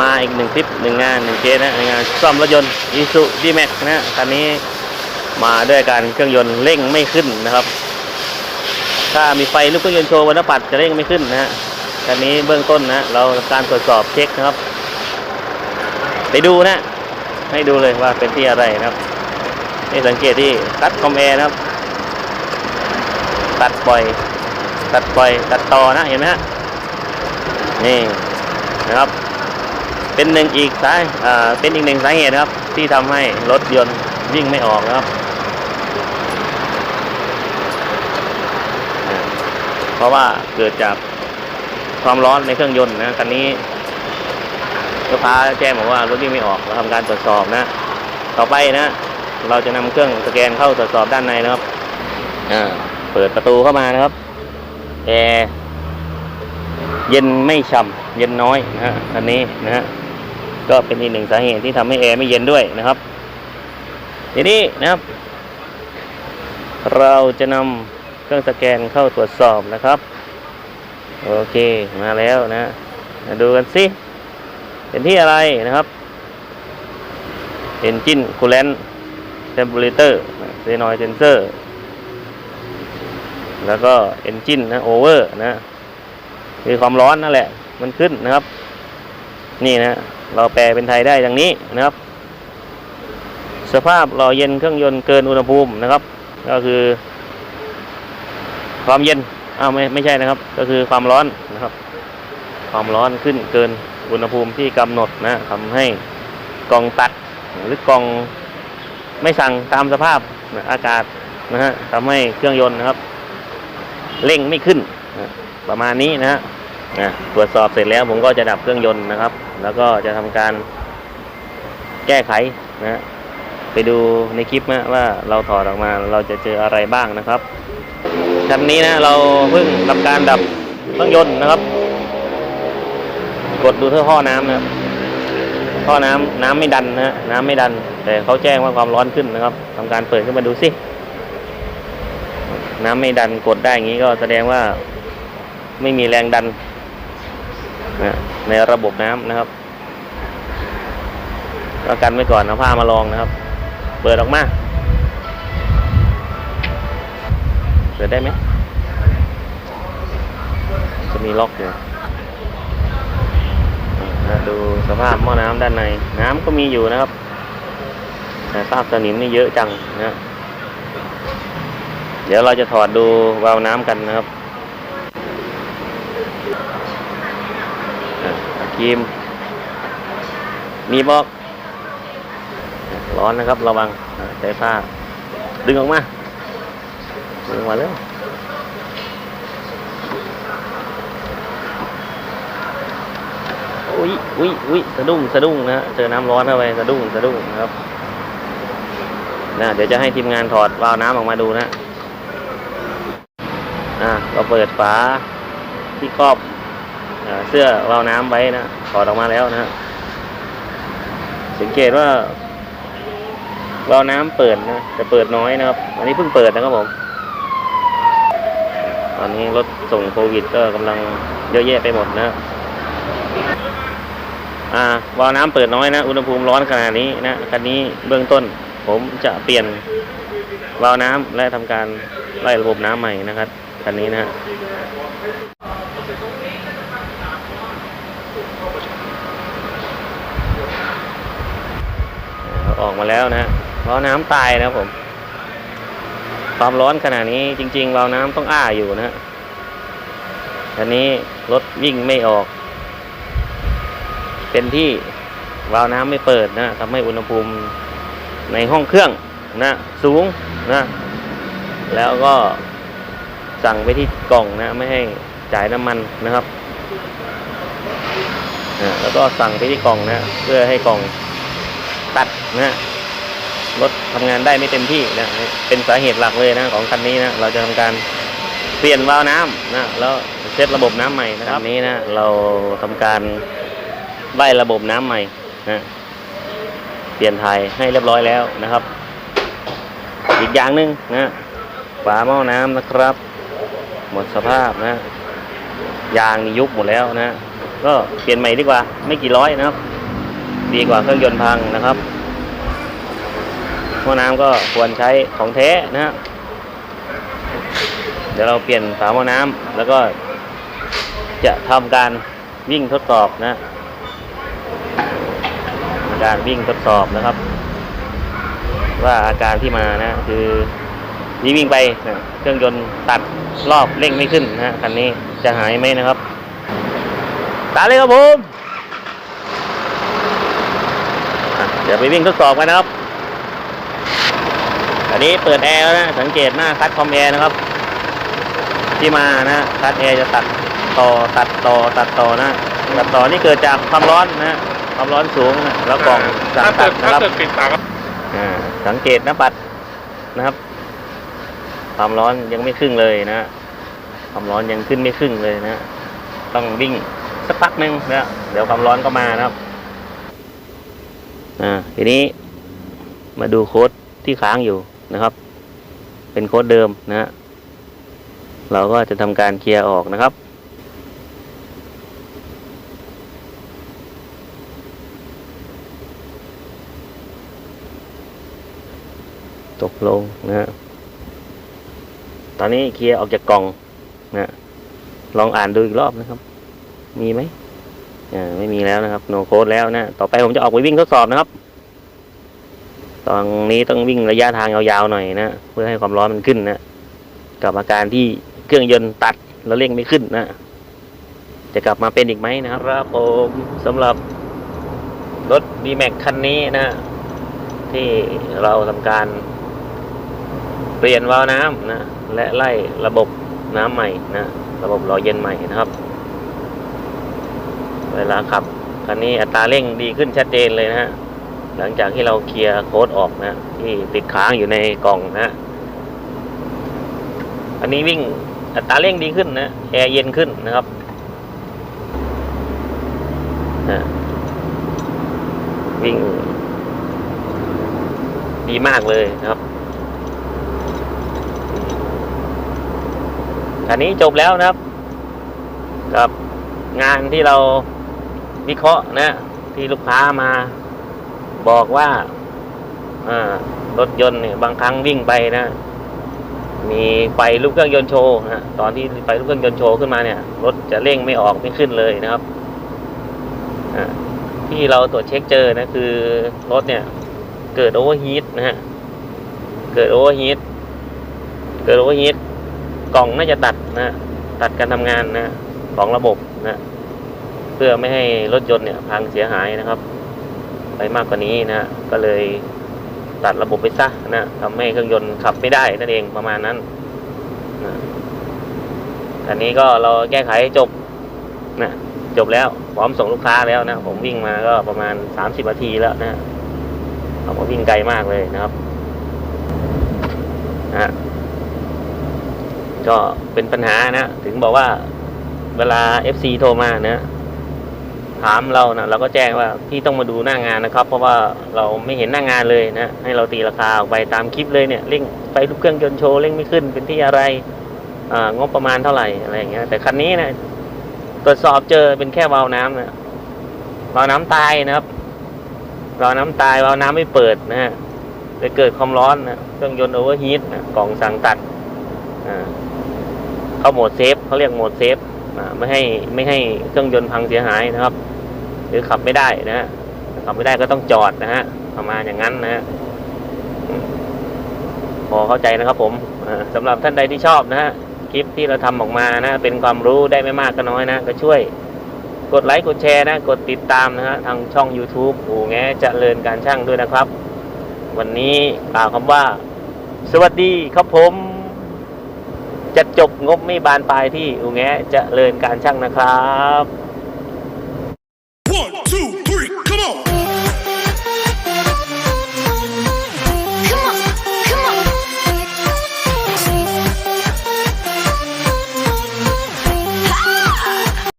มาอีกหนึ่งคลิปหนึ่งงานหนึ่งเคสนะในงานซ่อมรถยนต์อีซูดีแม็กนะคันนี้มาด้วยการเครื่องยนต์เร่งไม่ขึ้นนะครับ ถ้ามีไฟลูกเครื่องยนต์โชว์บนหน้าปัดจะเร่งไม่ขึ้นนะฮะคันนี้เบื้องต้นนะเราทำการตรวจสอบเช็คนะครับ ไปดูนะ ให้ดูเลยว่าเป็นที่อะไรนะครับนี่สังเกตที่ตัดคอมแอร์นะครับ ตัดปล่อย ตัดปล่อย ตัดต่อนะเห็นไหมฮะนี่นะครับ เป็นหนึ่งอีกสายเป็นอีกหนึ่งสาเหตุนะครับ ที่ทำให้รถยนต์วิ่งไม่ออกนะครับ เพราะว่าเกิดจากความร้อนในเครื่องยนต์นะคันนี้ลูกค้าแจ้งบอกว่ารถวิ่งไม่ออกเราทำการตรวจสอบนะ ต่อไปนะ เราจะนำเครื่องสแกนเข้าตรวจสอบด้านในนะครับเปิดประตูเข้ามานะครับแอร์เย็นไม่ฉ่ำเย็นน้อยนะฮะอันนี้นะฮะ ก็เป็นอีกหนึ่งสาเหตุที่ทำให้แอร์ไม่เย็นด้วยนะครับ ทีนี้นะครับ เราจะนำเครื่องสแกนเข้าตรวจสอบนะครับ โอเคมาแล้วนะมาดูกันสิเป็นที่อะไรนะครับ Engine Coolant Temperature Solenoid Sensor แล้วก็ Engine นะ Over นะคือความร้อนนั่นแหละ มันขึ้นนะครับ นี่นะ เราแปลเป็นไทยได้ดังนี้นะครับ สภาพหล่อเย็นเครื่องยนต์เกินอุณหภูมินะครับ ก็คือ ความเย็นอ้าวไม่ไม่ใช่นะครับ ก็คือความร้อนนะครับ ความร้อนขึ้นเกินอุณหภูมิที่กำหนดนะทำให้กองตัดหรือกองไม่สั่งตามสภาพอากาศนะฮะทำให้เครื่องยนต์นะครับ เร่งไม่ขึ้น ประมาณนี้นะฮะนะตรวจสอบเสร็จแล้วผมก็จะดับเครื่องยนต์นะครับ แล้วก็จะทำการแก้ไขนะฮะไปดูในคลิปนะว่าเราถอดออกมาเราจะเจออะไรบ้างนะครับคันนี้นะเราเพิ่งทำการดับเครื่องยนต์นะครับ กดดูที่ท่อน้ำนะครับท่อน้ำน้ำไม่ดันนะฮะน้ำไม่ดัน แต่เขาแจ้งว่าความร้อนขึ้นนะครับทำการเปิดขึ้นมาดูสิน้ำไม่ดันกดได้อย่างนี้ก็แสดงว่าไม่มีแรงดันนะ ในระบบน้ำนะครับก็กันไว้ก่อนเอาผ้ามาลองนะครับ เปิดออกมา เปิดได้ไหม จะมีล็อกอยู่ดูสภาพหม้อน้ำด้านใน น้ำก็มีอยู่นะครับ แต่คราบสนิมนี่เยอะจังนะ เดี๋ยวเราจะถอดดูวาล์วน้ำกันนะครับ ครีม มีบอก ร้อนนะครับ ระวังใช้ผ้า ดึงออกมา ดึงมาแล้วอุ้ยอุ้ยอุ้ยสะดุ้งสะดุ้งนะฮะเจอน้ำร้อนเข้าไปสะดุ้งสะดุ้งนะครับนะเดี๋ยวจะให้ทีมงานถอดวาล์วน้ำออกมาดูนะอะเราเปิดฝาที่ครอบ เสื้อวาวน้ำไว้นะถอดออกมาแล้วนะสังเกตว่าวาวน้ำเปิดนะแต่เปิดน้อยนะครับ อันนี้เพิ่งเปิดนะครับผมตอนนี้รถส่งโควิดก็กำลังเยอะแยะไปหมดนะอ่าวาวน้ำเปิดน้อยนะ อุณหภูมิร้อนขนาดนี้นะคันนี้เบื้องต้น ผมจะเปลี่ยนวาวน้ำและทำการไล่ระบบน้ำใหม่นะครับคันนี้นะ ออกมาแล้วนะวาล์วน้ำตายนะครับผม ความร้อนขนาดนี้จริงๆวาน้ำต้องอ้าอยู่นะฮะคันนี้รถวิ่งไม่ออก เป็นที่วาล์วน้ำไม่เปิดนะทำให้อุณหภูมิในห้องเครื่องนะสูงนะแล้วก็สั่งไปที่กล่องนะ ไม่ให้จ่ายน้ำมันนะครับนะแล้วก็สั่งไปที่กล่องนะ เพื่อให้กล่อง ตัดนะรถทำงานได้ไม่เต็มที่นะเป็นสาเหตุหลักเลยนะของคันนี้นะเราจะทำการเปลี่ยนวาล์วน้ำนะแล้วเซตระบบน้ำใหม่นะครับนี้นะเราทำการไล่ระบบน้ำใหม่นะเปลี่ยนถ่ายให้เรียบร้อยแล้วนะครับ อีกอย่างหนึ่งนะฝาหม้อน้ำนะครับ หมดสภาพนะยางนี่ยุบหมดแล้วนะ ก็เปลี่ยนใหม่ดีกว่าไม่กี่ร้อยนะครับ ดีกว่าเครื่องยนต์พังนะครับหม้อน้ำก็ควรใช้ของแท้นะฮะเดี๋ยวเราเปลี่ยนฝาหม้อน้ำแล้วก็จะทำการวิ่งทดสอบนะการวิ่งทดสอบนะครับ ว่าอาการที่มานะคือนี่วิ่งไปนะเครื่องยนต์ตัดรอบเร่งไม่ขึ้นนะคันนี้จะหายไหมนะครับตามเลยครับผมอะเดี๋ยวไปวิ่งทดสอบกันนะครับ อันนี้เปิดแอร์แล้วนะ สังเกตหน้าคัดคอมแอร์นะครับ ที่มานะคัดแอร์จะตัดต่อตัดต่อตัดต่อนะตัดต่อนี่เกิดจากความร้อนนะความร้อนสูงนะแล้วกล่องสั่งถ้าตัเกิดดนะถ้าครับเกิดปิดฝาก็อ่าสังเกตหน้าปัดนะครับ ความร้อนยังไม่ครึ่งเลยนะความร้อนยังขึ้นไม่ครึ่งเลยนะ ต้องวิ่งสักพักหนึ่งนะเดี๋ยวความร้อนก็มานะครับ อ่าทีนี้มาดูโค้ดที่ค้างอยู่นะครับ เป็นโค้ดเดิมนะฮะเราก็จะทำการเคลียร์ออกนะครับตกลงนะฮะตอนนี้เคลียร์ออกจากกล่องนะฮะลองอ่านดูอีกรอบนะครับ มีไหม ไม่มีแล้วนะครับโนโคดแล้วนะ ต่อไปผมจะออกไปวิ่งทดสอบนะครับ ตอนนี้ต้องวิ่งระยะทางยาวๆหน่อยนะเพื่อให้ความร้อนมันขึ้นนะกับอาการที่เครื่องยนต์ตัดแล้วเร่งไม่ขึ้นนะจะกลับมาเป็นอีกไหมนะครับครับผมสำหรับรถ d m a x คันนี้นะ ที่เราทำการ เปลี่ยนวาล์วน้ำนะ และไล่ระบบน้ำใหม่นะ ระบบหล่อเย็นใหม่นะครับ เวลาขับคันนี้อัตราเร่งดีขึ้นชัดเจนเลยนะฮะหลังจากที่เราเคลียร์โค้ดออกนะที่ติดค้างอยู่ในกล่องนะอันนี้วิ่งอัตราเร่งดีขึ้นนะแอร์เย็นขึ้นนะครับนะวิ่ง ดีมากเลยนะครับอันนี้จบแล้วนะครับ กับงานที่เรา วิเคราะห์นะ ที่ลูกค้ามาบอกว่ารถยนต์เนี่ยบางครั้งวิ่งไปนะ มีไฟลูกเครื่องยนต์โชว์นะตอนที่ไฟลูกเครื่องยนต์โชว์ขึ้นมาเนี่ยรถจะเร่งไม่ออกไม่ขึ้นเลยนะครับที่เราตรวจเช็คเจอนะคือรถเนี่ย เกิดโอเวอร์ฮีทนะฮะเกิดโอเวอร์ฮีทเกิดโอเวอร์ฮีทกล่องน่าจะตัดนะตัดการทำงานนะของระบบนะ เพื่อไม่ให้รถยนต์เนี่ยพังเสียหายนะครับ ไปมากกว่านี้นะก็เลยตัดระบบไปซะนะทำให้เครื่องยนต์ขับไม่ได้นั่นเองประมาณนั้นนะอันนี้ก็เราแก้ไขให้จบนะจบแล้วพร้อมส่งลูกค้าแล้วนะ ผมวิ่งมาก็ประมาณสามสิบนาทีแล้วนะเขาก็วิ่งไกลมากเลยนะครับนะฮะก็เป็นปัญหานะ ถึงบอกว่าเวลา FC โทรมานะ ถามเรานะเราก็แจ้งว่าพี่ต้องมาดูหน้างานนะครับ เพราะว่าเราไม่เห็นหน้างานเลยนะให้เราตีราคาออกไปตามคลิปเลยเนี่ยเร่งไฟลูกเครื่องยนต์โชว์เร่งไม่ขึ้นเป็นที่อะไรอ่างบประมาณเท่าไหร่อะไรอย่างเงี้ยแต่คันนี้นะตรวจสอบเจอเป็นแค่วาล์วน้ำนะวาล์วน้ำตายนะครับวาล์วน้ำตายวาล์วน้ำไม่เปิดนะฮะจะเกิดความร้อนนะเครื่องยนต์โอเวอร์ฮีทนะกล่องสั่งตัดอ่าเข้าโหมดเซฟเขาเรียกโหมดเซฟอ่าไม่ให้ไม่ให้เครื่องยนต์พังเสียหายนะครับ หรือขับไม่ได้นะฮะขับไม่ได้ก็ต้องจอดนะฮะประมาณอย่างนั้นนะฮะพอเข้าใจนะครับผมอ่าสำหรับท่านใดที่ชอบนะฮะคลิปที่เราทำออกมานะ เป็นความรู้ได้ไม่มากก็น้อยนะ ก็ช่วยกดไลค์กดแชร์นะ กดติดตามนะฮะทางช่อง YouTube อู่แงเจริญการช่างด้วยนะครับ วันนี้กล่าวคำว่า สวัสดีครับผม จะจบงบไม่บานปลายที่อู่แงเจริญการช่างนะครับ